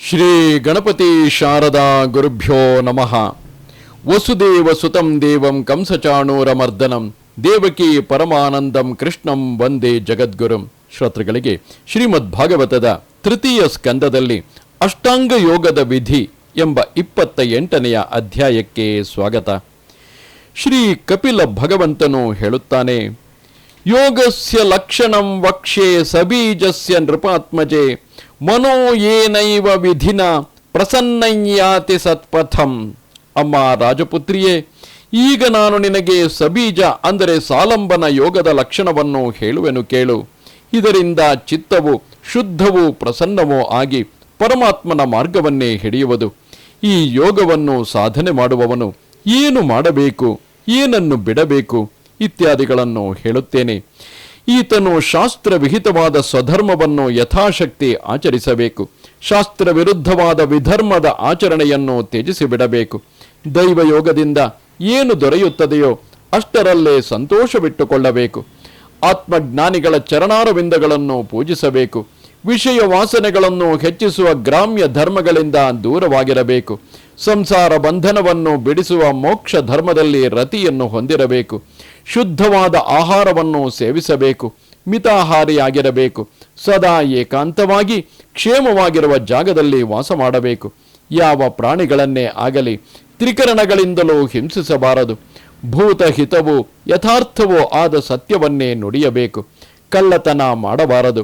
ಶ್ರೀ ಗಣಪತಿ ಶಾರದಾ ಗುರುಭ್ಯೋ ನಮಃ. ವಸುದೇವ ಸುತಂ ದೇವಂ ಕಂಸಚಾಣೂರಮರ್ದನಂ. ದೇವಕಿ ಪರಮಾನಂದಂ ಕೃಷ್ಣಂ ವಂದೇ ಜಗದ್ಗುರುಂ. ಶ್ರೋತೃಗಳಿಗೆ ಶ್ರೀಮದ್ ಭಾಗವತದ ತೃತೀಯ ಸ್ಕಂದದಲ್ಲಿ ಅಷ್ಟಾಂಗ ಯೋಗದ ವಿಧಿ ಎಂಬ ಇಪ್ಪತ್ತ ಎಂಟನೆಯ ಅಧ್ಯಾಯಕ್ಕೆ ಸ್ವಾಗತ. ಶ್ರೀ ಕಪಿಲ ಭಗವಂತನು ಹೇಳುತ್ತಾನೆ, ಯೋಗಸ್ಯ ಲಕ್ಷಣಂ ವಕ್ಷೆ ಸಬೀಜಸ್ಯ ನೃಪಾತ್ಮಜೆ. ಮನೋ ಏನೈವ ವಿಧಿನ ಪ್ರಸನ್ನಯ್ಯಾತಿ ಸತ್ಪಥಂ. ಅಮ್ಮ ರಾಜಪುತ್ರಿಯೇ, ಈಗ ನಾನು ನಿನಗೆ ಸಬೀಜ ಅಂದರೆ ಸಾಲಂಬನ ಯೋಗದ ಲಕ್ಷಣವನ್ನು ಹೇಳುವೆನು ಕೇಳು. ಇದರಿಂದ ಚಿತ್ತವು ಶುದ್ಧವೂ ಪ್ರಸನ್ನವೂ ಆಗಿ ಪರಮಾತ್ಮನ ಮಾರ್ಗವನ್ನೇ ಹಿಡಿಯುವುದು. ಈ ಯೋಗವನ್ನು ಸಾಧನೆ ಮಾಡುವವನು ಏನು ಮಾಡಬೇಕು, ಏನನ್ನು ಬಿಡಬೇಕು ಇತ್ಯಾದಿಗಳನ್ನು ಹೇಳುತ್ತೇನೆ. ಈತನು ಶಾಸ್ತ್ರ ವಿಹಿತವಾದ ಸ್ವಧರ್ಮವನ್ನು ಯಥಾಶಕ್ತಿ ಆಚರಿಸಬೇಕು. ಶಾಸ್ತ್ರ ವಿರುದ್ಧವಾದ ವಿಧರ್ಮದ ಆಚರಣೆಯನ್ನು ತ್ಯಜಿಸಿ ಬಿಡಬೇಕು ದೈವಯೋಗದಿಂದ ಏನು ದೊರೆಯುತ್ತದೆಯೋ ಅಷ್ಟರಲ್ಲೇ ಸಂತೋಷವಿಟ್ಟುಕೊಳ್ಳಬೇಕು. ಆತ್ಮಜ್ಞಾನಿಗಳ ಚರಣಾರವಿಂದಗಳನ್ನು ಪೂಜಿಸಬೇಕು. ವಿಷಯ ವಾಸನೆಗಳನ್ನು ಹೆಚ್ಚಿಸುವ ಗ್ರಾಮ್ಯ ಧರ್ಮಗಳಿಂದ ದೂರವಾಗಿರಬೇಕು. ಸಂಸಾರ ಬಂಧನವನ್ನು ಬಿಡಿಸುವ ಮೋಕ್ಷ ಧರ್ಮದಲ್ಲಿ ರತಿಯನ್ನು ಹೊಂದಿರಬೇಕು. ಶುದ್ಧವಾದ ಆಹಾರವನ್ನು ಸೇವಿಸಬೇಕು, ಮಿತಾಹಾರಿಯಾಗಿರಬೇಕು, ಸದಾ ಏಕಾಂತವಾಗಿ ಕ್ಷೇಮವಾಗಿರುವ ಜಾಗದಲ್ಲಿ ವಾಸ ಮಾಡಬೇಕು. ಯಾವ ಪ್ರಾಣಿಗಳನ್ನೇ ಆಗಲಿ ತ್ರಿಕರಣಗಳಿಂದಲೂ ಹಿಂಸಿಸಬಾರದು. ಭೂತ ಯಥಾರ್ಥವೋ ಯಥಾರ್ಥವೂ ಆದ ಸತ್ಯವನ್ನೇ ನುಡಿಯಬೇಕು. ಕಳ್ಳತನ ಮಾಡಬಾರದು.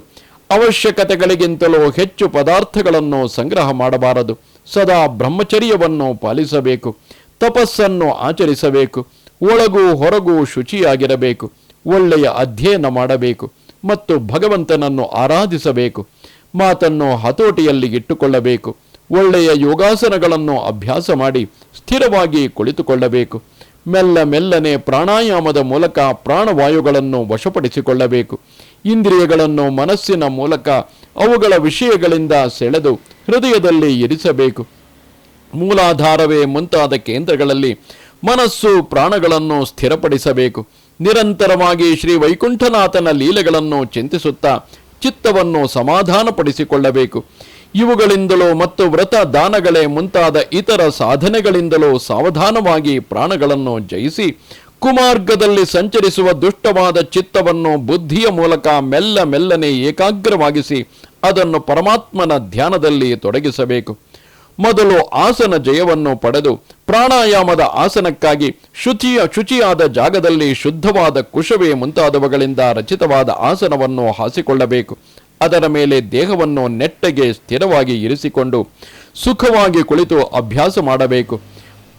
ಅವಶ್ಯಕತೆಗಳಿಗಿಂತಲೂ ಹೆಚ್ಚು ಪದಾರ್ಥಗಳನ್ನು ಸಂಗ್ರಹ ಮಾಡಬಾರದು. ಸದಾ ಬ್ರಹ್ಮಚರ್ಯವನ್ನು ಪಾಲಿಸಬೇಕು. ತಪಸ್ಸನ್ನು ಆಚರಿಸಬೇಕು. ಒಳಗೂ ಹೊರಗೂ ಶುಚಿಯಾಗಿರಬೇಕು. ಒಳ್ಳೆಯ ಅಧ್ಯಯನ ಮಾಡಬೇಕು. ಮತ್ತು ಭಗವಂತನನ್ನು ಆರಾಧಿಸಬೇಕು. ಮಾತನ್ನು ಹತೋಟಿಯಲ್ಲಿ ಇಟ್ಟುಕೊಳ್ಳಬೇಕು. ಒಳ್ಳೆಯ ಯೋಗಾಸನಗಳನ್ನು ಅಭ್ಯಾಸ ಮಾಡಿ ಸ್ಥಿರವಾಗಿ ಕುಳಿತುಕೊಳ್ಳಬೇಕು. ಮೆಲ್ಲ ಮೆಲ್ಲನೆ ಪ್ರಾಣಾಯಾಮದ ಮೂಲಕ ಪ್ರಾಣವಾಯುಗಳನ್ನು ವಶಪಡಿಸಿಕೊಳ್ಳಬೇಕು. ಇಂದ್ರಿಯಗಳನ್ನು ಮನಸ್ಸಿನ ಮೂಲಕ ಅವುಗಳ ವಿಷಯಗಳಿಂದ ಸೆಳೆದು ಹೃದಯದಲ್ಲಿ ಇರಿಸಬೇಕು. ಮೂಲಾಧಾರವೇ ಮುಂತಾದ ಕೇಂದ್ರಗಳಲ್ಲಿ ಮನಸ್ಸು ಪ್ರಾಣಗಳನ್ನು ಸ್ಥಿರಪಡಿಸಬೇಕು. ನಿರಂತರವಾಗಿ ಶ್ರೀ ವೈಕುಂಠನಾಥನ ಲೀಲೆಗಳನ್ನು ಚಿಂತಿಸುತ್ತಾ ಚಿತ್ತವನ್ನು ಸಮಾಧಾನಪಡಿಸಿಕೊಳ್ಳಬೇಕು. ಇವುಗಳಿಂದಲೂ ಮತ್ತು ವ್ರತ ದಾನಗಳೇ ಮುಂತಾದ ಇತರ ಸಾಧನೆಗಳಿಂದಲೂ ಸಾವಧಾನವಾಗಿ ಪ್ರಾಣಗಳನ್ನು ಜಯಿಸಿ ಕುಮಾರ್ಗದಲ್ಲಿ ಸಂಚರಿಸುವ ದುಷ್ಟವಾದ ಚಿತ್ತವನ್ನು ಬುದ್ಧಿಯ ಮೂಲಕ ಮೆಲ್ಲ ಮೆಲ್ಲನೆ ಏಕಾಗ್ರವಾಗಿಸಿ ಅದನ್ನು ಪರಮಾತ್ಮನ ಧ್ಯಾನದಲ್ಲಿ ತೊಡಗಿಸಬೇಕು. ಮೊದಲು ಆಸನ ಜಯವನ್ನು ಪಡೆದು ಪ್ರಾಣಾಯಾಮದ ಆಸನಕ್ಕಾಗಿ ಶುಚಿಯ ಶುಚಿಯಾದ ಜಾಗದಲ್ಲಿ ಶುದ್ಧವಾದ ಕುಶವೇ ಮುಂತಾದವುಗಳಿಂದ ರಚಿತವಾದ ಆಸನವನ್ನು ಹಾಸಿಕೊಳ್ಳಬೇಕು. ಅದರ ಮೇಲೆ ದೇಹವನ್ನು ನೆಟ್ಟಗೆ ಸ್ಥಿರವಾಗಿ ಇರಿಸಿಕೊಂಡು ಸುಖವಾಗಿ ಕುಳಿತು ಅಭ್ಯಾಸ ಮಾಡಬೇಕು.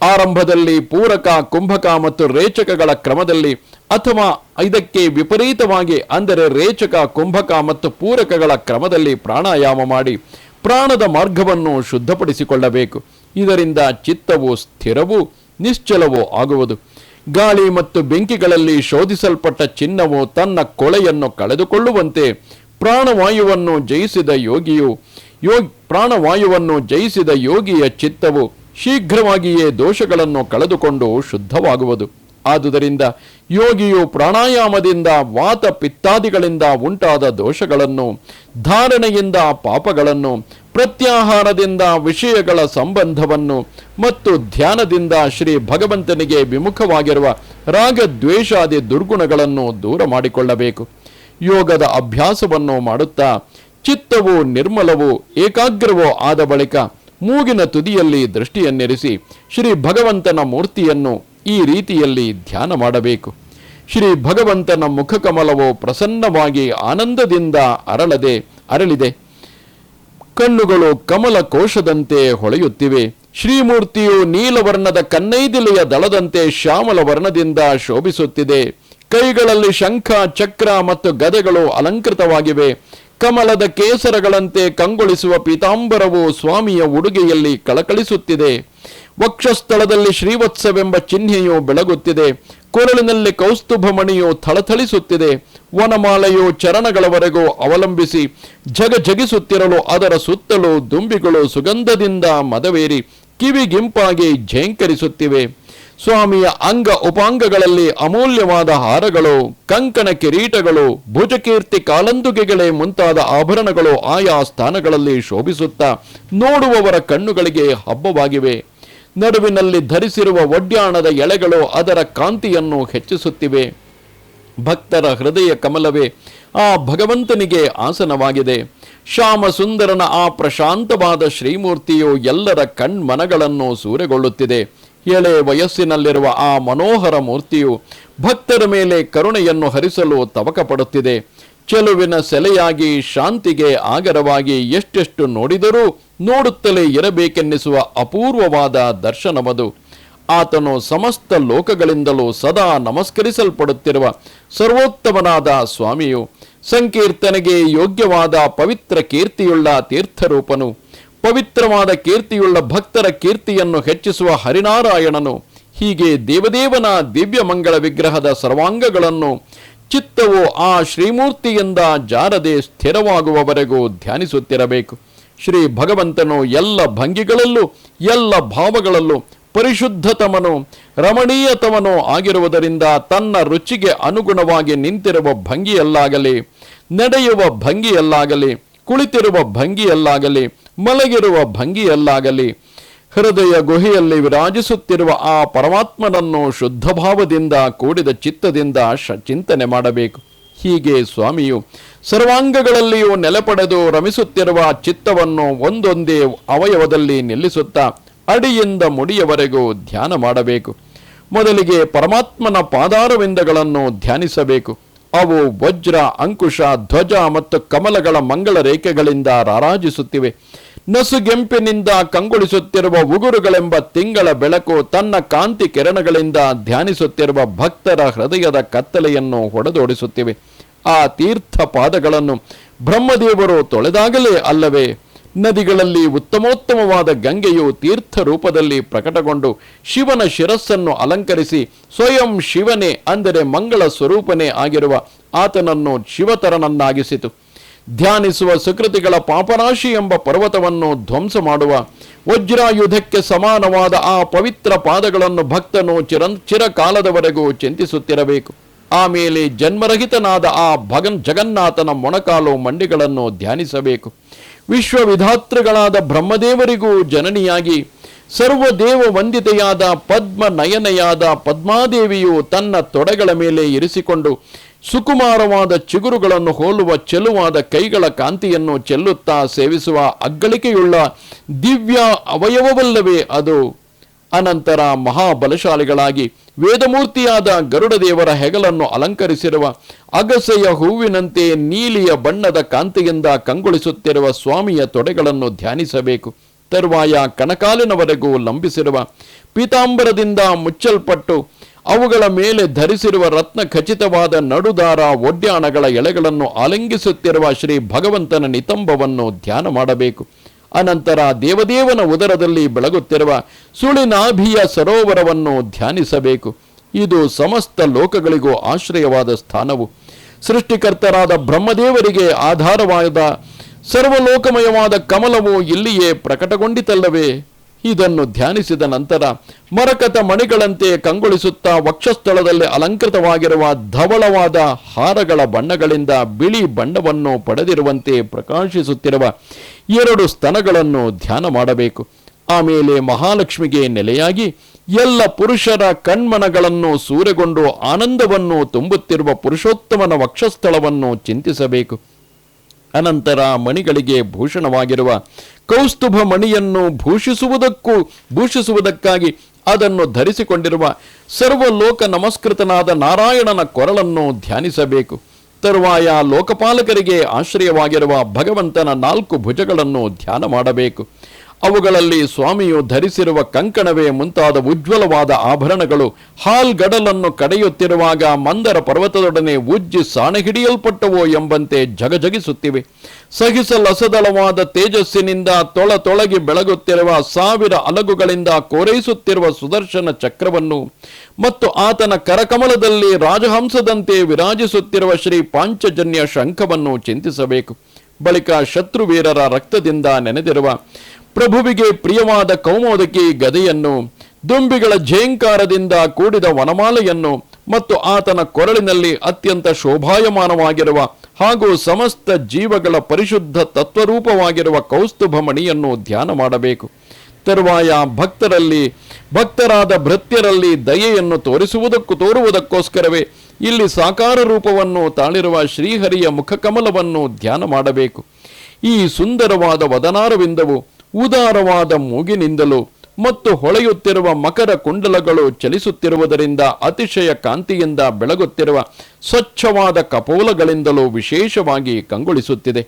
ಆರಂಭದಲ್ಲಿ ಪೂರಕ, ಕುಂಭಕ ಮತ್ತು ರೇಚಕಗಳ ಕ್ರಮದಲ್ಲಿ ಅಥವಾ ಇದಕ್ಕೆ ವಿಪರೀತವಾಗಿ ಅಂದರೆ ರೇಚಕ, ಕುಂಭಕ ಮತ್ತು ಪೂರಕಗಳ ಕ್ರಮದಲ್ಲಿ ಪ್ರಾಣಾಯಾಮ ಮಾಡಿ ಪ್ರಾಣದ ಮಾರ್ಗವನ್ನು ಶುದ್ಧಪಡಿಸಿಕೊಳ್ಳಬೇಕು. ಇದರಿಂದ ಚಿತ್ತವು ಸ್ಥಿರವೂ ನಿಶ್ಚಲವೂ ಆಗುವುದು. ಗಾಳಿ ಮತ್ತು ಬೆಂಕಿಗಳಲ್ಲಿ ಶೋಧಿಸಲ್ಪಟ್ಟ ಚಿನ್ನವು ತನ್ನ ಕೊಳೆಯನ್ನು ಕಳೆದುಕೊಳ್ಳುವಂತೆ ಪ್ರಾಣವಾಯುವನ್ನು ಜಯಿಸಿದ ಯೋಗಿಯು ಯೋಗ್ ಪ್ರಾಣವಾಯುವನ್ನು ಜಯಿಸಿದ ಯೋಗಿಯ ಚಿತ್ತವು ಶೀಘ್ರವಾಗಿಯೇ ದೋಷಗಳನ್ನು ಕಳೆದುಕೊಂಡು ಶುದ್ಧವಾಗುವುದು. ಆದುದರಿಂದ ಯೋಗಿಯು ಪ್ರಾಣಾಯಾಮದಿಂದ ವಾತ ಪಿತ್ತಾದಿಗಳಿಂದ ಉಂಟಾದ ದೋಷಗಳನ್ನು, ಧಾರಣೆಯಿಂದ ಪಾಪಗಳನ್ನು, ಪ್ರತ್ಯಾಹಾರದಿಂದ ವಿಷಯಗಳ ಸಂಬಂಧವನ್ನು ಮತ್ತು ಧ್ಯಾನದಿಂದ ಶ್ರೀ ಭಗವಂತನಿಗೆ ವಿಮುಖವಾಗಿರುವ ರಾಗದ್ವೇಷಾದಿ ದುರ್ಗುಣಗಳನ್ನು ದೂರ ಮಾಡಿಕೊಳ್ಳಬೇಕು. ಯೋಗದ ಅಭ್ಯಾಸವನ್ನು ಮಾಡುತ್ತಾ ಚಿತ್ತವು ನಿರ್ಮಲವೂ ಏಕಾಗ್ರವೋ ಆದ ಬಳಿಕ ಮೂಗಿನ ತುದಿಯಲ್ಲಿ ದೃಷ್ಟಿಯನ್ನಿರಿಸಿ ಶ್ರೀ ಭಗವಂತನ ಮೂರ್ತಿಯನ್ನು ಈ ರೀತಿಯಲ್ಲಿ ಧ್ಯಾನ ಮಾಡಬೇಕು. ಶ್ರೀ ಭಗವಂತನ ಮುಖಕಮಲವು ಪ್ರಸನ್ನವಾಗಿ ಆನಂದದಿಂದ ಅರಳದೆ, ಅರಳಿದೆ. ಕಣ್ಣುಗಳು ಕಮಲ ಕೋಶದಂತೆ ಹೊಳೆಯುತ್ತಿವೆ. ಶ್ರೀಮೂರ್ತಿಯು ನೀಲವರ್ಣದ ಕನ್ನೈದಿಲೆಯ ದಳದಂತೆ ಶ್ಯಾಮಲ ವರ್ಣದಿಂದ ಶೋಭಿಸುತ್ತಿದೆ. ಕೈಗಳಲ್ಲಿ ಶಂಖ, ಚಕ್ರ ಮತ್ತು ಗದೆಗಳು ಅಲಂಕೃತವಾಗಿವೆ. ಕಮಲದ ಕೇಸರಗಳಂತೆ ಕಂಗೊಳಿಸುವ ಪೀತಾಂಬರವು ಸ್ವಾಮಿಯ ಉಡುಗೆಯಲ್ಲಿ ಕಳಕಳಿಸುತ್ತಿದೆ. ವಕ್ಷಸ್ಥಳದಲ್ಲಿ ಶ್ರೀವತ್ಸವೆಂಬ ಚಿಹ್ನೆಯು ಬೆಳಗುತ್ತಿದೆ. ಕೊರಳಿನಲ್ಲಿ ಕೌಸ್ತುಭಮಣಿಯು ಥಳಥಳಿಸುತ್ತಿದೆ. ವನಮಾಲೆಯು ಚರಣಗಳವರೆಗೂ ಅವಲಂಬಿಸಿ ಜಗ ಜಗಿಸುತ್ತಿರಲು ಅದರ ಸುತ್ತಲೂ ದುಂಬಿಗಳು ಸುಗಂಧದಿಂದ ಮದವೇರಿ ಕಿವಿಗಿಂಪಾಗಿ ಝೇಂಕರಿಸುತ್ತಿವೆ. ಸ್ವಾಮಿಯ ಅಂಗ ಉಪಾಂಗಗಳಲ್ಲಿ ಅಮೂಲ್ಯವಾದ ಹಾರಗಳು, ಕಂಕಣ ಕಿರೀಟಗಳು, ಭುಜಕೀರ್ತಿ ಕಾಲಂದುಗೆಗಳೇ ಮುಂತಾದ ಆಭರಣಗಳು ಆಯಾ ಸ್ಥಾನಗಳಲ್ಲಿ ಶೋಭಿಸುತ್ತಾ ನೋಡುವವರ ಕಣ್ಣುಗಳಿಗೆ ಹಬ್ಬವಾಗಿವೆ. ನಡುವಿನಲ್ಲಿ ಧರಿಸಿರುವ ಒಡ್ಯಾಣದ ಎಳೆಗಳು ಅದರ ಕಾಂತಿಯನ್ನು ಹೆಚ್ಚಿಸುತ್ತಿವೆ. ಭಕ್ತರ ಹೃದಯ ಕಮಲವೇ, ಆ ಭಗವಂತನಿಗೆ ಆಸನವಾಗಿದೆ. ಶ್ಯಾಮ ಸುಂದರನ ಆ ಪ್ರಶಾಂತವಾದ ಶ್ರೀಮೂರ್ತಿಯು ಎಲ್ಲರ ಕಣ್ಮನಗಳನ್ನು ಸೂರೆಗೊಳ್ಳುತ್ತಿದೆ. ಎಳೆ ವಯಸ್ಸಿನಲ್ಲಿರುವ ಆ ಮನೋಹರ ಮೂರ್ತಿಯು ಭಕ್ತರ ಮೇಲೆ ಕರುಣೆಯನ್ನು ಹರಿಸಲು ತವಕ ಪಡುತ್ತಿದೆ ಚೆಲುವಿನ ಸೆಲೆಯಾಗಿ ಶಾಂತಿಗೆ ಆಗರವಾಗಿ ಎಷ್ಟೆಷ್ಟು ನೋಡಿದರೂ ನೋಡುತ್ತಲೇ ಇರಬೇಕೆನ್ನಿಸುವ ಅಪೂರ್ವವಾದ ದರ್ಶನವದು. ಆತನು ಸಮಸ್ತ ಲೋಕಗಳಿಂದಲೂ ಸದಾ ನಮಸ್ಕರಿಸಲ್ಪಡುತ್ತಿರುವ ಸರ್ವೋತ್ತಮನಾದ ಸ್ವಾಮಿಯು ಸಂಕೀರ್ತನೆಗೆ ಯೋಗ್ಯವಾದ ಪವಿತ್ರ ಕೀರ್ತಿಯುಳ್ಳ ತೀರ್ಥರೂಪನು, ಪವಿತ್ರವಾದ ಕೀರ್ತಿಯುಳ್ಳ ಭಕ್ತರ ಕೀರ್ತಿಯನ್ನು ಹೆಚ್ಚಿಸುವ ಹರಿನಾರಾಯಣನು, ಹೀಗೆ ದೇವದೇವನ ದಿವ್ಯ ಮಂಗಳ ವಿಗ್ರಹದ ಸರ್ವಾಂಗಗಳನ್ನು ಚಿತ್ತವು ಆ ಶ್ರೀಮೂರ್ತಿಯಿಂದ ಜಾರದೆ ಸ್ಥಿರವಾಗುವವರೆಗೂ ಧ್ಯಾನಿಸುತ್ತಿರಬೇಕು. ಶ್ರೀ ಭಗವಂತನು ಎಲ್ಲ ಭಂಗಿಗಳಲ್ಲೂ, ಎಲ್ಲ ಭಾವಗಳಲ್ಲೂ ಪರಿಶುದ್ಧತಮನು, ರಮಣೀಯತಮನು ಆಗಿರುವುದರಿಂದ ತನ್ನ ರುಚಿಗೆ ಅನುಗುಣವಾಗಿ ನಿಂತಿರುವ ಭಂಗಿಯಲ್ಲಾಗಲಿ, ನಡೆಯುವ ಭಂಗಿಯಲ್ಲಾಗಲಿ, ಕುಳಿತಿರುವ ಭಂಗಿಯಲ್ಲಾಗಲಿ, ಮಲಗಿರುವ ಭಂಗಿಯಲ್ಲಾಗಲಿ ಹೃದಯ ಗುಹೆಯಲ್ಲಿ ವಿರಾಜಿಸುತ್ತಿರುವ ಆ ಪರಮಾತ್ಮನನ್ನು ಶುದ್ಧ ಭಾವದಿಂದ ಕೂಡಿದ ಚಿತ್ತದಿಂದ ಶ ಚಿಂತನೆ ಮಾಡಬೇಕು. ಹೀಗೆ ಸ್ವಾಮಿಯು ಸರ್ವಾಂಗಗಳಲ್ಲಿಯೂ ನೆಲೆಪಡೆದು ರಮಿಸುತ್ತಿರುವ ಚಿತ್ತವನ್ನು ಒಂದೊಂದೇ ಅವಯವದಲ್ಲಿ ನಿಲ್ಲಿಸುತ್ತಾ ಅಡಿಯಿಂದ ಮುಡಿಯವರೆಗೂ ಧ್ಯಾನ ಮಾಡಬೇಕು. ಮೊದಲಿಗೆ ಪರಮಾತ್ಮನ ಪಾದಾರವಿಂದಗಳನ್ನು ಧ್ಯಾನಿಸಬೇಕು. ಅವು ವಜ್ರ, ಅಂಕುಶ, ಧ್ವಜ ಮತ್ತು ಕಮಲಗಳ ಮಂಗಳ ರೇಖೆಗಳಿಂದ ರಾರಾಜಿಸುತ್ತಿವೆ. ನಸುಗೆಂಪಿನಿಂದ ಕಂಗೊಳಿಸುತ್ತಿರುವ ಉಗುರುಗಳೆಂಬ ತಿಂಗಳ ಬೆಳಕು ತನ್ನ ಕಾಂತಿ ಕಿರಣಗಳಿಂದ ಧ್ಯಾನಿಸುತ್ತಿರುವ ಭಕ್ತರ ಹೃದಯದ ಕತ್ತಲೆಯನ್ನು ಹೊಡೆದೋಡಿಸುತ್ತಿವೆ. ಆ ತೀರ್ಥ ಪಾದಗಳನ್ನು ಬ್ರಹ್ಮದೇವರು ತೊಳೆದಾಗಲೇ ಅಲ್ಲವೇ? ನದಿಗಳಲ್ಲಿ ಉತ್ತಮೋತ್ತಮವಾದ ಗಂಗೆಯು ತೀರ್ಥ ರೂಪದಲ್ಲಿ ಪ್ರಕಟಗೊಂಡು ಶಿವನ ಶಿರಸ್ಸನ್ನು ಅಲಂಕರಿಸಿ ಸ್ವಯಂ ಶಿವನೇ ಅಂದರೆ ಮಂಗಳ ಸ್ವರೂಪನೇ ಆಗಿರುವ ಆತನನ್ನು ಶಿವತರನನ್ನಾಗಿಸಿತು. ಧ್ಯಾನಿಸುವ ಸುಕೃತಿಗಳ ಪಾಪರಾಶಿ ಎಂಬ ಪರ್ವತವನ್ನು ಧ್ವಂಸ ಮಾಡುವ ವಜ್ರಾಯುಧಕ್ಕೆ ಸಮಾನವಾದ ಆ ಪವಿತ್ರ ಪಾದಗಳನ್ನು ಭಕ್ತನು ಚಿರಂ, ಚಿರಕಾಲದವರೆಗೂ ಚಿಂತಿಸುತ್ತಿರಬೇಕು. ಆಮೇಲೆ ಜನ್ಮರಹಿತನಾದ ಆ ಭಗನ್ ಜಗನ್ನಾಥನ ಮೊಣಕಾಲು ಮಂಡಿಗಳನ್ನು ಧ್ಯಾನಿಸಬೇಕು. ವಿಶ್ವವಿಧಾತೃಗಳಾದ ಬ್ರಹ್ಮದೇವರಿಗೂ ಜನನಿಯಾಗಿ ಸರ್ವದೇವ ವಂದಿತೆಯಾದ ಪದ್ಮ ನಯನೆಯಾದ ಪದ್ಮಾದೇವಿಯು ತನ್ನ ತೊಡೆಗಳ ಮೇಲೆ ಇರಿಸಿಕೊಂಡು ಸುಕುಮಾರವಾದ ಚಿಗುರುಗಳನ್ನು ಹೋಲುವ ಚೆಲುವಾದ ಕೈಗಳ ಕಾಂತಿಯನ್ನು ಚೆಲ್ಲುತ್ತಾ ಸೇವಿಸುವ ಅಗ್ಗಳಿಕೆಯುಳ್ಳ ದಿವ್ಯ ಅವಯವವಲ್ಲವೇ ಅದು. ಅನಂತರ ಮಹಾಬಲಶಾಲಿಗಳಾಗಿ ವೇದಮೂರ್ತಿಯಾದ ಗರುಡದೇವರ ಹೆಗಲನ್ನು ಅಲಂಕರಿಸಿರುವ ಅಗಸೆಯ ಹೂವಿನಂತೆ ನೀಲಿಯ ಬಣ್ಣದ ಕಾಂತಿಯಿಂದ ಕಂಗೊಳಿಸುತ್ತಿರುವ ಸ್ವಾಮಿಯ ತೊಡೆಗಳನ್ನು ಧ್ಯಾನಿಸಬೇಕು. ತರುವಾಯ ಕನಕಾಲಿನವರೆಗೂ ಲಂಬಿಸಿರುವ ಪೀತಾಂಬರದಿಂದ ಮುಚ್ಚಲ್ಪಟ್ಟು ಅವುಗಳ ಮೇಲೆ ಧರಿಸಿರುವ ರತ್ನ ಖಚಿತವಾದ ನಡುದಾರ ಒಡ್ಯಾಣಗಳ ಎಳೆಗಳನ್ನು ಆಲಿಂಗಿಸುತ್ತಿರುವ ಶ್ರೀ ಭಗವಂತನ ನಿತಂಬವನ್ನು ಧ್ಯಾನ ಮಾಡಬೇಕು. ಅನಂತರ ದೇವದೇವನ ಉದರದಲ್ಲಿ ಬೆಳಗುತ್ತಿರುವ ಸುಳಿನಾಭಿಯ ಸರೋವರವನ್ನು ಧ್ಯಾನಿಸಬೇಕು. ಇದು ಸಮಸ್ತ ಲೋಕಗಳಿಗೂ ಆಶ್ರಯವಾದ ಸ್ಥಾನವು. ಸೃಷ್ಟಿಕರ್ತರಾದ ಬ್ರಹ್ಮದೇವರಿಗೆ ಆಧಾರವಾದ ಸರ್ವಲೋಕಮಯವಾದ ಕಮಲವು ಇಲ್ಲಿಯೇ ಪ್ರಕಟಗೊಂಡಿತಲ್ಲವೇ? ಇದನ್ನು ಧ್ಯಾನಿಸಿದ ನಂತರ ಮರಕತ ಮಣಿಗಳಂತೆ ಕಂಗೊಳಿಸುತ್ತಾ ವಕ್ಷಸ್ಥಳದಲ್ಲಿ ಅಲಂಕೃತವಾಗಿರುವ ಧವಳವಾದ ಹಾರಗಳ ಬಣ್ಣಗಳಿಂದ ಬಿಳಿ ಬಣ್ಣವನ್ನು ಪಡೆದಿರುವಂತೆ ಪ್ರಕಾಶಿಸುತ್ತಿರುವ ಎರಡು ಸ್ತನಗಳನ್ನು ಧ್ಯಾನ ಮಾಡಬೇಕು. ಆಮೇಲೆ ಮಹಾಲಕ್ಷ್ಮಿಗೆ ನೆಲೆಯಾಗಿ ಎಲ್ಲ ಪುರುಷರ ಕಣ್ಮನಗಳನ್ನು ಸೂರೆಗೊಂಡು ಆನಂದವನ್ನು ತುಂಬುತ್ತಿರುವ ಪುರುಷೋತ್ತಮನ ವಕ್ಷಸ್ಥಳವನ್ನು ಚಿಂತಿಸಬೇಕು. ಅನಂತರ ಮಣಿಗಳಿಗೆ ಭೂಷಣವಾಗಿರುವ ಕೌಸ್ತುಭ ಮಣಿಯನ್ನು ಭೂಷಿಸುವುದಕ್ಕೂ ಭೂಷಿಸುವುದಕ್ಕಾಗಿ ಅದನ್ನು ಧರಿಸಿಕೊಂಡಿರುವ ಸರ್ವಲೋಕ ನಮಸ್ಕೃತನಾದ ನಾರಾಯಣನ ಕೊರಳನ್ನು ಧ್ಯಾನಿಸಬೇಕು. ತರುವಾಯ ಲೋಕಪಾಲಕರಿಗೆ ಆಶ್ರಯವಾಗಿರುವ ಭಗವಂತನ ನಾಲ್ಕು ಭುಜಗಳನ್ನು ಧ್ಯಾನ ಮಾಡಬೇಕು. ಅವುಗಳಲ್ಲಿ ಸ್ವಾಮಿಯು ಧರಿಸಿರುವ ಕಂಕಣವೇ ಮುಂತಾದ ಉಜ್ವಲವಾದ ಆಭರಣಗಳು ಹಾಲ್ಗಡಲನ್ನು ಕಡೆಯುತ್ತಿರುವಾಗ ಮಂದರ ಪರ್ವತದೊಡನೆ ಉಜ್ಜಿ ಸಾಣೆ ಹಿಡಿಯಲ್ಪಟ್ಟವೋ ಎಂಬಂತೆ ಜಗಜಗಿಸುತ್ತಿವೆ. ಸಹಿಸಲಸದಳವಾದ ತೇಜಸ್ಸಿನಿಂದ ತೊಳ ತೊಳಗಿ ಬೆಳಗುತ್ತಿರುವ ಸಾವಿರ ಅಲಗುಗಳಿಂದ ಕೋರೈಸುತ್ತಿರುವ ಸುದರ್ಶನ ಚಕ್ರವನ್ನು ಮತ್ತು ಆತನ ಕರಕಮಲದಲ್ಲಿ ರಾಜಹಂಸದಂತೆ ವಿರಾಜಿಸುತ್ತಿರುವ ಶ್ರೀ ಪಾಂಚಜನ್ಯ ಶಂಖವನ್ನು ಚಿಂತಿಸಬೇಕು. ಬಳಿಕ ಶತ್ರುವೀರರ ರಕ್ತದಿಂದ ನೆನೆದಿರುವ ಪ್ರಭುವಿಗೆ ಪ್ರಿಯವಾದ ಕೌಮೋದಕಿ ಗದೆಯನ್ನು, ದುಂಬಿಗಳ ಝೇಂಕಾರದಿಂದ ಕೂಡಿದ ವನಮಾಲೆಯನ್ನು ಮತ್ತು ಆತನ ಕೊರಳಿನಲ್ಲಿ ಅತ್ಯಂತ ಶೋಭಾಯಮಾನವಾಗಿರುವ ಹಾಗೂ ಸಮಸ್ತ ಜೀವಗಳ ಪರಿಶುದ್ಧ ತತ್ವರೂಪವಾಗಿರುವ ಕೌಸ್ತುಭಮಣಿಯನ್ನು ಧ್ಯಾನ ಮಾಡಬೇಕು. ತರುವಾಯ ಭಕ್ತರಲ್ಲಿ, ಭಕ್ತರಾದ ಭೃತ್ಯರಲ್ಲಿ ದಯೆಯನ್ನು ತೋರಿಸುವುದಕ್ಕೂ ತೋರುವುದಕ್ಕೋಸ್ಕರವೇ ಇಲ್ಲಿ ಸಾಕಾರ ರೂಪವನ್ನು ತಾಳಿರುವ ಶ್ರೀಹರಿಯ ಮುಖಕಮಲವನ್ನು ಧ್ಯಾನ ಮಾಡಬೇಕು. ಈ ಸುಂದರವಾದ ವದನಾರವಿಂದವು ಉದಾರವಾದ ಮೂಗಿನಿಂದಲೂ ಮತ್ತು ಹೊಳೆಯುತ್ತಿರುವ ಮಕರ ಕುಂಡಲಗಳು ಚಲಿಸುತ್ತಿರುವುದರಿಂದ ಅತಿಶಯ ಕಾಂತಿಯಿಂದ ಬೆಳಗುತ್ತಿರುವ ಸ್ವಚ್ಛವಾದ ಕಪೋಲಗಳಿಂದಲೂ ವಿಶೇಷವಾಗಿ ಕಂಗೊಳಿಸುತ್ತಿದೆ.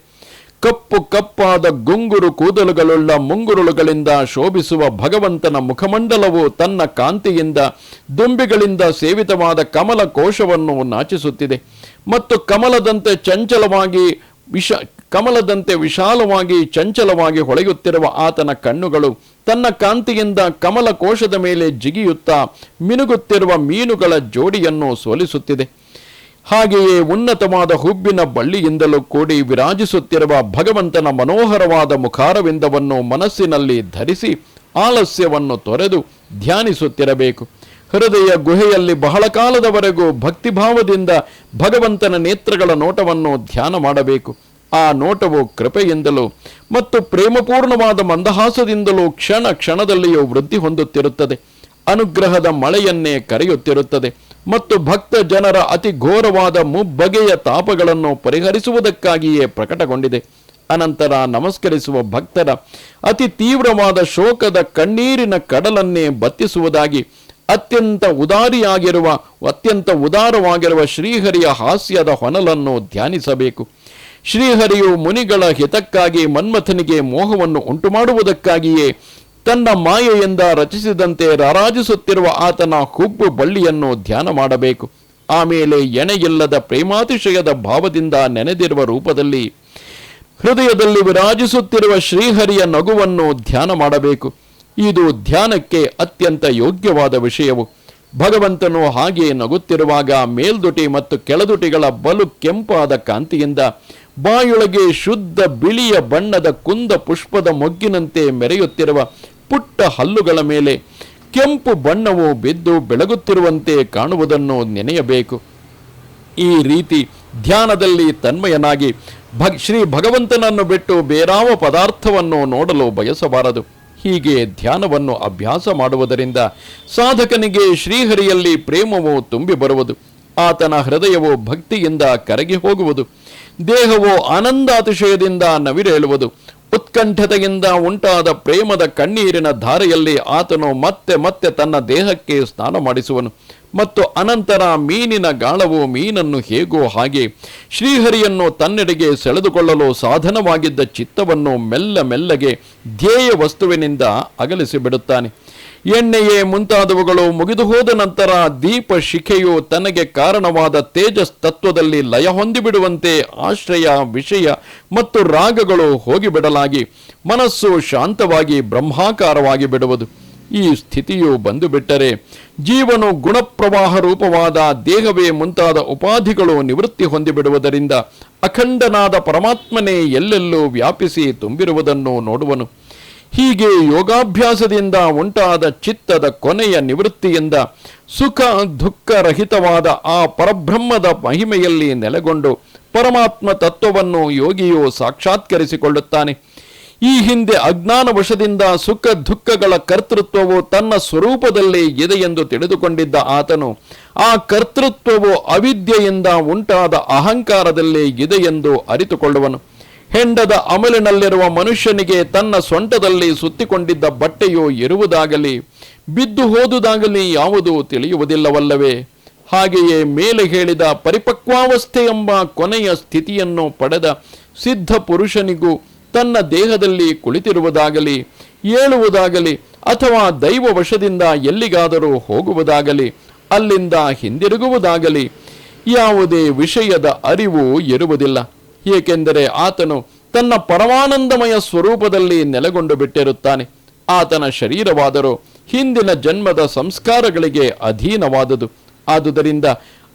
ಕಪ್ಪು ಕಪ್ಪಾದ ಗುಂಗುರು ಕೂದಲುಗಳುಳ್ಳ ಮುಂಗುರುಳುಗಳಿಂದ ಶೋಭಿಸುವ ಭಗವಂತನ ಮುಖಮಂಡಲವು ತನ್ನ ಕಾಂತಿಯಿಂದ ದುಂಬಿಗಳಿಂದ ಸೇವಿತವಾದ ಕಮಲ ಕೋಶವನ್ನು ನಾಚಿಸುತ್ತಿದೆ. ಮತ್ತು ಕಮಲದಂತೆ ಚಂಚಲವಾಗಿ ವಿಷ ಕಮಲದಂತೆ ವಿಶಾಲವಾಗಿ ಚಂಚಲವಾಗಿ ಹೊಳೆಯುತ್ತಿರುವ ಆತನ ಕಣ್ಣುಗಳು ತನ್ನ ಕಾಂತಿಯಿಂದ ಕಮಲ ಕೋಶದ ಮೇಲೆ ಜಿಗಿಯುತ್ತಾ ಮಿನುಗುತ್ತಿರುವ ಮೀನುಗಳ ಜೋಡಿಯನ್ನು ಸೋಲಿಸುತ್ತಿದೆ. ಹಾಗೆಯೇ ಉನ್ನತವಾದ ಹುಬ್ಬಿನ ಬಳ್ಳಿಯಿಂದಲೂ ಕೂಡಿ ವಿರಾಜಿಸುತ್ತಿರುವ ಭಗವಂತನ ಮನೋಹರವಾದ ಮುಖಾರವಿಂದವನ್ನು ಮನಸ್ಸಿನಲ್ಲಿ ಧರಿಸಿ ಆಲಸ್ಯವನ್ನು ತೊರೆದು ಧ್ಯಾನಿಸುತ್ತಿರಬೇಕು. ಹೃದಯ ಗುಹೆಯಲ್ಲಿ ಬಹಳ ಕಾಲದವರೆಗೂ ಭಕ್ತಿಭಾವದಿಂದ ಭಗವಂತನ ನೇತ್ರಗಳ ನೋಟವನ್ನು ಧ್ಯಾನ ಮಾಡಬೇಕು. ಆ ನೋಟವು ಕೃಪೆಯಿಂದಲೂ ಮತ್ತು ಪ್ರೇಮಪೂರ್ಣವಾದ ಮಂದಹಾಸದಿಂದಲೂ ಕ್ಷಣ ಕ್ಷಣದಲ್ಲಿಯೂ ವೃದ್ಧಿ ಹೊಂದುತ್ತಿರುತ್ತದೆ. ಅನುಗ್ರಹದ ಮಳೆಯನ್ನೇ ಕರೆಯುತ್ತಿರುತ್ತದೆ ಮತ್ತು ಭಕ್ತ ಜನರ ಅತಿ ಘೋರವಾದ ಮುಬ್ಬಗೆಯ ತಾಪಗಳನ್ನು ಪರಿಹರಿಸುವುದಕ್ಕಾಗಿಯೇ ಪ್ರಕಟಗೊಂಡಿದೆ. ಅನಂತರ ನಮಸ್ಕರಿಸುವ ಭಕ್ತರ ಅತಿ ತೀವ್ರವಾದ ಶೋಕದ ಕಣ್ಣೀರಿನ ಕಡಲನ್ನೇ ಬತ್ತಿಸುವುದಾಗಿ, ಅತ್ಯಂತ ಉದಾರಿಯಾಗಿರುವ, ಅತ್ಯಂತ ಉದಾರವಾಗಿರುವ ಶ್ರೀಹರಿಯ ಹಾಸ್ಯದ ಹೊನಲನ್ನು ಧ್ಯಾನಿಸಬೇಕು. ಶ್ರೀಹರಿಯು ಮುನಿಗಳ ಹಿತಕ್ಕಾಗಿ ಮನ್ಮಥನಿಗೆ ಮೋಹವನ್ನು ಉಂಟುಮಾಡುವುದಕ್ಕಾಗಿಯೇ ತನ್ನ ಮಾಯೆಯಿಂದ ರಚಿಸಿದಂತೆ ರಾರಾಜಿಸುತ್ತಿರುವ ಆತನ ಹುಬ್ಬು ಬಳ್ಳಿಯನ್ನು ಧ್ಯಾನ ಮಾಡಬೇಕು. ಆಮೇಲೆ ಎಣೆಯಿಲ್ಲದ ಪ್ರೇಮಾತಿಶಯದ ಭಾವದಿಂದ ನೆನೆದಿರುವ ರೂಪದಲ್ಲಿ ಹೃದಯದಲ್ಲಿ ವಿರಾಜಿಸುತ್ತಿರುವ ಶ್ರೀಹರಿಯ ನಗುವನ್ನು ಧ್ಯಾನ ಮಾಡಬೇಕು. ಇದು ಧ್ಯಾನಕ್ಕೆ ಅತ್ಯಂತ ಯೋಗ್ಯವಾದ ವಿಷಯವು. ಭಗವಂತನು ಹಾಗೆ ನಗುತ್ತಿರುವಾಗ ಮೇಲ್ದುಟಿ ಮತ್ತು ಕೆಳದುಟಿಗಳ ಬಲು ಕೆಂಪಾದ ಕಾಂತಿಯಿಂದ ಬಾಯೊಳಗೆ ಶುದ್ಧ ಬಿಳಿಯ ಬಣ್ಣದ ಕುಂದ ಪುಷ್ಪದ ಮೊಗ್ಗಿನಂತೆ ಮೆರೆಯುತ್ತಿರುವ ಪುಟ್ಟ ಹಲ್ಲುಗಳ ಮೇಲೆ ಕೆಂಪು ಬಣ್ಣವು ಬಿದ್ದು ಬೆಳಗುತ್ತಿರುವಂತೆ ಕಾಣುವುದನ್ನು ನೆನೆಯಬೇಕು. ಈ ರೀತಿ ಧ್ಯಾನದಲ್ಲಿ ತನ್ಮಯನಾಗಿ ಭಗ್ ಶ್ರೀ ಭಗವಂತನನ್ನು ಬಿಟ್ಟು ಬೇರಾವ ಪದಾರ್ಥವನ್ನು ನೋಡಲು ಬಯಸಬಾರದು. ಹೀಗೆ ಧ್ಯಾನವನ್ನು ಅಭ್ಯಾಸ ಮಾಡುವುದರಿಂದ ಸಾಧಕನಿಗೆ ಶ್ರೀಹರಿಯಲ್ಲಿ ಪ್ರೇಮವು ತುಂಬಿ ಬರುವುದು, ಆತನ ಹೃದಯವು ಭಕ್ತಿಯಿಂದ ಕರಗಿ ಹೋಗುವುದು, ದೇಹವು ಆನಂದಾತಿಶಯದಿಂದ ನವಿರೇಳುವುದು ಉತ್ಕಂಠತೆಯಿಂದ ಉಂಟಾದ ಪ್ರೇಮದ ಕಣ್ಣೀರಿನ ಧಾರೆಯಲ್ಲಿ ಆತನು ಮತ್ತೆ ಮತ್ತೆ ತನ್ನ ದೇಹಕ್ಕೆ ಸ್ನಾನ ಮಾಡಿಸುವನು. ಮತ್ತು ಅನಂತರ ಮೀನಿನ ಗಾಳವು ಮೀನನ್ನು ಹೇಗೋ ಹಾಗೆ ಶ್ರೀಹರಿಯನ್ನು ತನ್ನೆಡೆಗೆ ಸೆಳೆದುಕೊಳ್ಳಲು ಸಾಧನವಾಗಿದ್ದ ಚಿತ್ತವನ್ನು ಮೆಲ್ಲ ಮೆಲ್ಲಗೆ ಧ್ಯೇಯ ವಸ್ತುವಿನಿಂದ ಅಗಲಿಸಿ ಬಿಡುತ್ತಾನೆ. ಎಣ್ಣೆಯೇ ಮುಂತಾದವುಗಳು ಮುಗಿದು ಹೋದ ನಂತರ ದೀಪ ಶಿಖೆಯು ತನಗೆ ಕಾರಣವಾದ ತೇಜಸ್ ತತ್ವದಲ್ಲಿ ಲಯ ಹೊಂದಿಬಿಡುವಂತೆ ಆಶ್ರಯ, ವಿಷಯ ಮತ್ತು ರಾಗಗಳು ಹೋಗಿಬಿಡಲಾಗಿ, ಮನಸ್ಸು ಶಾಂತವಾಗಿ ಬ್ರಹ್ಮಾಕಾರವಾಗಿ ಬಿಡುವುದು. ಈ ಸ್ಥಿತಿಯು ಬಂದು ಬಿಟ್ಟರೆ ಜೀವನು ಗುಣಪ್ರವಾಹ ರೂಪವಾದ ದೇಹವೇ ಮುಂತಾದ ಉಪಾಧಿಗಳು ನಿವೃತ್ತಿ ಹೊಂದಿಬಿಡುವುದರಿಂದ ಅಖಂಡನಾದ ಪರಮಾತ್ಮನೇ ಎಲ್ಲೆಲ್ಲೂ ವ್ಯಾಪಿಸಿ ತುಂಬಿರುವುದನ್ನು ನೋಡುವನು. ಹೀಗೆ ಯೋಗಾಭ್ಯಾಸದಿಂದ ಉಂಟಾದ ಚಿತ್ತದ ಕೊನೆಯ ನಿವೃತ್ತಿಯಿಂದ ಸುಖ ದುಃಖರಹಿತವಾದ ಆ ಪರಬ್ರಹ್ಮದ ಮಹಿಮೆಯಲ್ಲಿ ನೆಲೆಗೊಂಡು ಪರಮಾತ್ಮ ತತ್ವವನ್ನು ಯೋಗಿಯು ಸಾಕ್ಷಾತ್ಕರಿಸಿಕೊಳ್ಳುತ್ತಾನೆ. ಈ ಹಿಂದೆ ಅಜ್ಞಾನವಶದಿಂದ ಸುಖ ದುಃಖಗಳ ಕರ್ತೃತ್ವವು ತನ್ನ ಸ್ವರೂಪದಲ್ಲಿ ಇದೆ ಎಂದು ತಿಳಿದುಕೊಂಡಿದ್ದ ಆತನು, ಆ ಕರ್ತೃತ್ವವು ಅವಿದ್ಯೆಯಿಂದ ಉಂಟಾದ ಅಹಂಕಾರದಲ್ಲಿ ಇದೆ ಎಂದು ಅರಿತುಕೊಳ್ಳುವನು. ಹೆಂಡದ ಅಮಲಿನಲ್ಲಿರುವ ಮನುಷ್ಯನಿಗೆ ತನ್ನ ಸೊಂಟದಲ್ಲಿ ಸುತ್ತಿಕೊಂಡಿದ್ದ ಬಟ್ಟೆಯು ಇರುವುದಾಗಲಿ ಬಿದ್ದು ಹೋದುದಾಗಲಿ ಯಾವುದು ತಿಳಿಯುವುದಿಲ್ಲವಲ್ಲವೇ? ಹಾಗೆಯೇ ಮೇಲೆ ಹೇಳಿದ ಪರಿಪಕ್ವಾವಸ್ಥೆ ಎಂಬ ಕೊನೆಯ ಸ್ಥಿತಿಯನ್ನು ಪಡೆದ ಸಿದ್ಧ ಪುರುಷನಿಗೂ ತನ್ನ ದೇಹದಲ್ಲಿ ಕುಳಿತಿರುವುದಾಗಲಿ, ಏಳುವುದಾಗಲಿ ಅಥವಾ ದೈವ ವಶದಿಂದ ಎಲ್ಲಿಗಾದರೂ ಹೋಗುವುದಾಗಲಿ, ಅಲ್ಲಿಂದ ಹಿಂದಿರುಗುವುದಾಗಲಿ ಯಾವುದೇ ವಿಷಯದ ಅರಿವು ಇರುವುದಿಲ್ಲ ಏಕೆಂದರೆ ಆತನು ತನ್ನ ಪರಮಾನಂದಮಯ ಸ್ವರೂಪದಲ್ಲಿ ನೆಲೆಗೊಂಡು ಬಿಟ್ಟಿರುತ್ತಾನೆ. ಆತನ ಶರೀರವಾದರೂ ಹಿಂದಿನ ಜನ್ಮದ ಸಂಸ್ಕಾರಗಳಿಗೆ ಅಧೀನವಾದುದು. ಆದುದರಿಂದ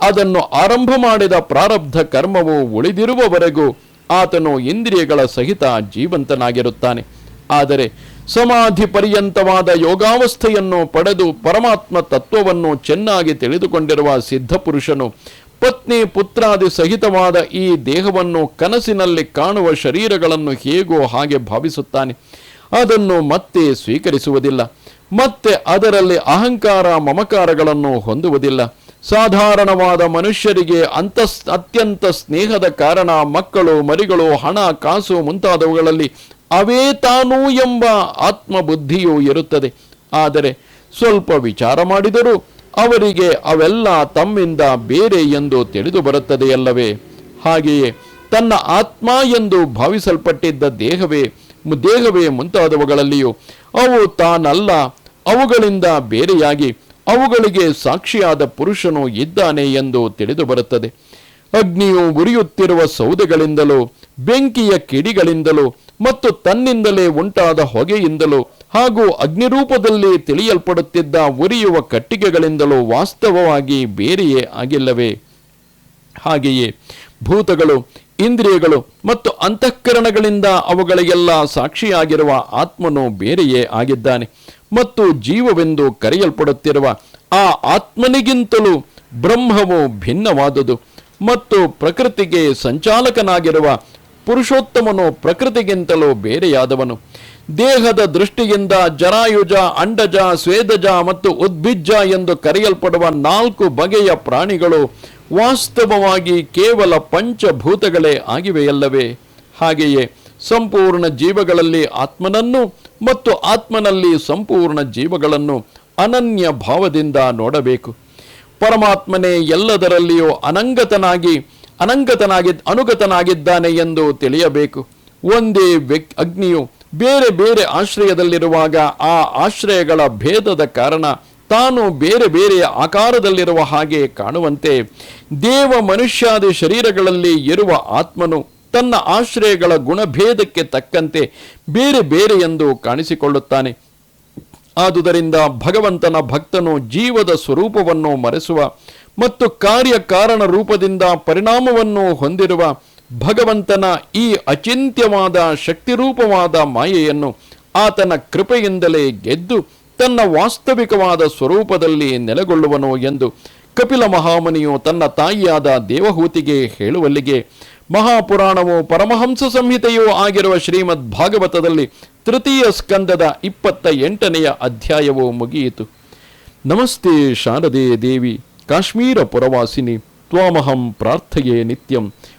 ಅದನ್ನು ಆರಂಭ ಮಾಡಿದ ಪ್ರಾರಬ್ಧ ಕರ್ಮವು ಉಳಿದಿರುವವರೆಗೂ ಆತನು ಇಂದ್ರಿಯಗಳ ಸಹಿತ ಜೀವಂತನಾಗಿರುತ್ತಾನೆ. ಆದರೆ ಸಮಾಧಿ ಪರ್ಯಂತವಾದ ಯೋಗಾವಸ್ಥೆಯನ್ನು ಪಡೆದು ಪರಮಾತ್ಮ ತತ್ವವನ್ನು ಚೆನ್ನಾಗಿ ತಿಳಿದುಕೊಂಡಿರುವ ಸಿದ್ಧಪುರುಷನು ಪತ್ನಿ ಪುತ್ರಾದಿ ಸಹಿತವಾದ ಈ ದೇಹವನ್ನು ಕನಸಿನಲ್ಲಿ ಕಾಣುವ ಶರೀರಗಳನ್ನು ಹೇಗೋ ಹಾಗೆ ಭಾವಿಸುತ್ತಾನೆ. ಅದನ್ನು ಮತ್ತೆ ಸ್ವೀಕರಿಸುವುದಿಲ್ಲ. ಮತ್ತೆ ಅದರಲ್ಲಿ ಅಹಂಕಾರ ಮಮಕಾರಗಳನ್ನು ಹೊಂದುವುದಿಲ್ಲ. ಸಾಧಾರಣವಾದ ಮನುಷ್ಯರಿಗೆ ಅಂತಸ್, ಅತ್ಯಂತ ಸ್ನೇಹದ ಕಾರಣ ಮಕ್ಕಳು, ಮರಿಗಳು, ಹಣ, ಕಾಸು ಮುಂತಾದವುಗಳಲ್ಲಿ ಅವೇ ತಾನು ಎಂಬ ಆತ್ಮಬುದ್ಧಿಯು ಇರುತ್ತದೆ. ಆದರೆ ಸ್ವಲ್ಪ ವಿಚಾರ ಮಾಡಿದರೂ ಅವರಿಗೆ ಅವೆಲ್ಲ ತಮ್ಮಿಂದ ಬೇರೆ ಎಂದು ತಿಳಿದು ಬರುತ್ತದೆಯಲ್ಲವೇ? ಹಾಗೆಯೇ ತನ್ನ ಆತ್ಮ ಎಂದು ಭಾವಿಸಲ್ಪಟ್ಟಿದ್ದ ದೇಹವೇ ದೇಹವೇ ಮುಂತಾದವುಗಳಲ್ಲಿಯೂ ಅವು ತಾನಲ್ಲ, ಅವುಗಳಿಂದ ಬೇರೆಯಾಗಿ ಅವುಗಳಿಗೆ ಸಾಕ್ಷಿಯಾದ ಪುರುಷನು ಇದ್ದಾನೆ ಎಂದು ತಿಳಿದು ಬರುತ್ತದೆ. ಅಗ್ನಿಯು ಉರಿಯುತ್ತಿರುವ ಸೌದೆಗಳಿಂದಲೂ, ಬೆಂಕಿಯ ಕಿಡಿಗಳಿಂದಲೂ ಮತ್ತು ತನ್ನಿಂದಲೇ ಉಂಟಾದ ಹೊಗೆಯಿಂದಲೂ ಹಾಗೂ ಅಗ್ನಿರೂಪದಲ್ಲಿ ತಿಳಿಯಲ್ಪಡುತ್ತಿದ್ದ ಉರಿಯುವ ಕಟ್ಟಿಗೆಗಳಿಂದಲೂ ವಾಸ್ತವವಾಗಿ ಬೇರೆಯೇ ಆಗಿಲ್ಲವೇ? ಹಾಗೆಯೇ ಭೂತಗಳು, ಇಂದ್ರಿಯಗಳು ಮತ್ತು ಅಂತಃಕರಣಗಳಿಂದ ಅವುಗಳಿಗೆಲ್ಲ ಸಾಕ್ಷಿಯಾಗಿರುವ ಆತ್ಮನು ಬೇರೆಯೇ ಆಗಿದ್ದಾನೆ ಮತ್ತು ಜೀವವೆಂದು ಕರೆಯಲ್ಪಡುತ್ತಿರುವ ಆ ಆತ್ಮನಿಗಿಂತಲೂ ಬ್ರಹ್ಮವು ಭಿನ್ನವಾದುದು ಮತ್ತು ಪ್ರಕೃತಿಗೆ ಸಂಚಾಲಕನಾಗಿರುವ ಪುರುಷೋತ್ತಮನು ಪ್ರಕೃತಿಗಿಂತಲೂ ಬೇರೆಯಾದವನು. ದೇಹದ ದೃಷ್ಟಿಯಿಂದ ಜರಾಯುಜ, ಅಂಡಜ, ಸ್ವೇದಜ ಮತ್ತು ಉದ್ಭಿಜ್ಜ ಎಂದು ಕರೆಯಲ್ಪಡುವ ನಾಲ್ಕು ಬಗೆಯ ಪ್ರಾಣಿಗಳು ವಾಸ್ತವವಾಗಿ ಕೇವಲ ಪಂಚಭೂತಗಳೇ ಆಗಿವೆಯಲ್ಲವೇ? ಹಾಗೆಯೇ ಸಂಪೂರ್ಣ ಜೀವಗಳಲ್ಲಿ ಆತ್ಮನನ್ನು ಮತ್ತು ಆತ್ಮನಲ್ಲಿ ಸಂಪೂರ್ಣ ಜೀವಗಳನ್ನು ಅನನ್ಯ ಭಾವದಿಂದ ನೋಡಬೇಕು. ಪರಮಾತ್ಮನೇ ಎಲ್ಲದರಲ್ಲಿಯೂ ಅನಂಗತನಾಗಿ ಅನಂಗತನಾಗಿ, ಅನುಗತನಾಗಿದ್ದಾನೆ ಎಂದು ತಿಳಿಯಬೇಕು. ಒಂದೇ ವ್ಯಕ್, ಅಗ್ನಿಯು ಬೇರೆ ಬೇರೆ ಆಶ್ರಯದಲ್ಲಿರುವಾಗ ಆ ಆಶ್ರಯಗಳ ಭೇದದ ಕಾರಣ ತಾನು ಬೇರೆ ಬೇರೆಯ ಆಕಾರದಲ್ಲಿರುವ ಹಾಗೆ ಕಾಣುವಂತೆ ದೇವ ಮನುಷ್ಯಾದಿ ಶರೀರಗಳಲ್ಲಿ ಇರುವ ಆತ್ಮನು ತನ್ನ ಆಶ್ರಯಗಳ ಗುಣಭೇದಕ್ಕೆ ತಕ್ಕಂತೆ ಬೇರೆ ಬೇರೆ ಎಂದು ಕಾಣಿಸಿಕೊಳ್ಳುತ್ತಾನೆ. ಆದುದರಿಂದ ಭಗವಂತನ ಭಕ್ತನು ಜೀವದ ಸ್ವರೂಪವನ್ನು ಮರೆಸುವ ಮತ್ತು ಕಾರ್ಯ ಕಾರಣ ರೂಪದಿಂದ ಪರಿಣಾಮವನ್ನು ಹೊಂದಿರುವ ಭಗವಂತನ ಈ ಅಚಿಂತ್ಯವಾದ ಶಕ್ತಿರೂಪವಾದ ಮಾಯೆಯನ್ನು ಆತನ ಕೃಪೆಯಿಂದಲೇ ಗೆದ್ದು ತನ್ನ ವಾಸ್ತವಿಕವಾದ ಸ್ವರೂಪದಲ್ಲಿ ನೆಲೆಗೊಳ್ಳುವನು ಎಂದು ಕಪಿಲ ಮಹಾಮುನಿಯು ತನ್ನ ತಾಯಿಯಾದ ದೇವಹೂತಿಗೆ ಹೇಳುವಲ್ಲಿಗೆ ಮಹಾಪುರಾಣವು ಪರಮಹಂಸ ಸಂಹಿತೆಯೂ ಆಗಿರುವ ಶ್ರೀಮದ್ ಭಾಗವತದಲ್ಲಿ ತೃತೀಯ ಸ್ಕಂದದ ಇಪ್ಪತ್ತ ಎಂಟನೆಯ ಅಧ್ಯಾಯವು ಮುಗಿಯಿತು. ನಮಸ್ತೆ ಶಾರದೆ ದೇವಿ, ಕಾಶ್ಮೀರ ಪುರವಾಸಿನಿ, ತ್ವಾಮಹಂ ಪ್ರಾರ್ಥೆಯೇ ನಿತ್ಯಂ.